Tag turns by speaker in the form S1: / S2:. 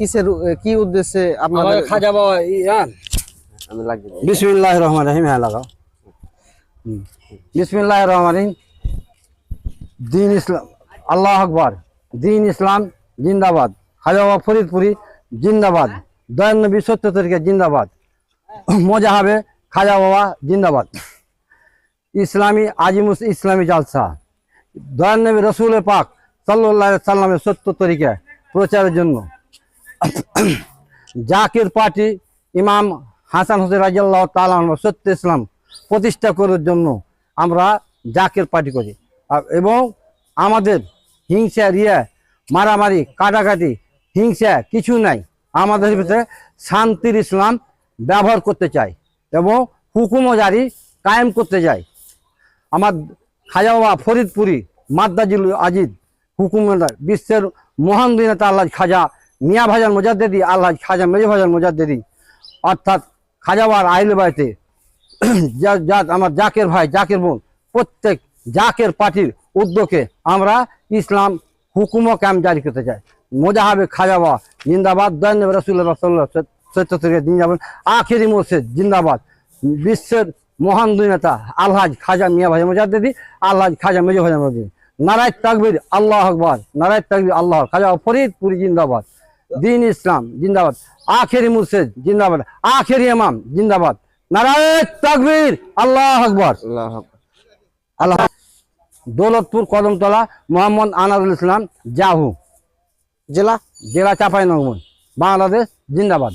S1: কিসের কি উদ্দেশ্যে আপনাদের
S2: খাজা বাবা ইয়ান
S1: আমি লাগিয়ে।
S3: বিসমিল্লাহ রহমান রহিম হ্যাঁ লাগাও। বিসমিল্লাহ রহমান রহিম। দিন ইসলাম আল্লাহ আকবর। দিন ইসলাম জিন্দাবাদ। খাজা বাবা ফরিদপুরি জিন্দাবাদ। দয়ানবী সত্য তরিকা জিন্দাবাদ। মজা হবে খাজা বাবা জিন্দাবাদ। ইসলামী আজিমুস ইসলামী জালসা। দয়ানবী রসুল পাক সাল্লাহ সাল্লামের সত্য তরিকা প্রচারের জন্য। জাকির পার্টি ইমাম হাসান হোসেন রাজিয়াল্লাহ তালাম সত্য ইসলাম প্রতিষ্ঠা করার জন্য আমরা জাকের পার্টি করি। এবং আমাদের হিংসা, রিয়া, মারামারি, কাটাকাটি, হিংসা কিছু নাই। আমাদের ভিতরে শান্তির ইসলাম ব্যবহার করতে চাই এবং হুকুমও জারি, কায়েম করতে চাই। আমার খাজা বাবা ফরিদপুরি, মাদ্দাজুল আজিদ হুকুমদার, বিশ্বের মহান দিনেতা আল্লাহ খাজা মিয়া ভাজান মোজাদ্দেদি আল্লাহ খাজা মেজে ভাজান মোজাদ্দেদি অর্থাৎ খাজাবার আইলে বাড়িতে, যা- আমার জাকের ভাই, জাকের বোন, প্রত্যেক জাকের পার্টির উদ্যোগে আমরা ইসলাম হুকুম ও ক্যাম্প জারি করতে চাই। মজা হবে খাজাবা জিন্দাবাদ দয়ান রসুল্লাহ সাল্লাহ সত্য থেকে জিন্দাবাদ আখেরি মোর্শেদ, জিন্দাবাদ। বিশ্বের মহান দুই নেতা আলহাজ খাজা মিয়া ভাই মোজাদ্দেদি আলহাজ খাজা মেজো ভাই মোজাদ্দেদি নারায় তাকবির, আল্লাহ আকবর। নারায় তাকবির, আল্লাহ খাজা ফরিদপুরি, জিন্দাবাদ। দিন ইসলাম জিন্দাবাদ। আখেরি মুর্শেদ জিন্দাবাদ। আখেরি ইমাম জিন্দাবাদ। নারায় তাকবীর আল্লাহ আকবর।
S1: আল্লাহ
S3: আল্লাহ দৌলতপুর কদমতলা মোহাম্মদ আনারুল ইসলাম জাহু।
S1: জেলা?
S3: জেলা চাপাই বাংলাদেশ জিন্দাবাদ।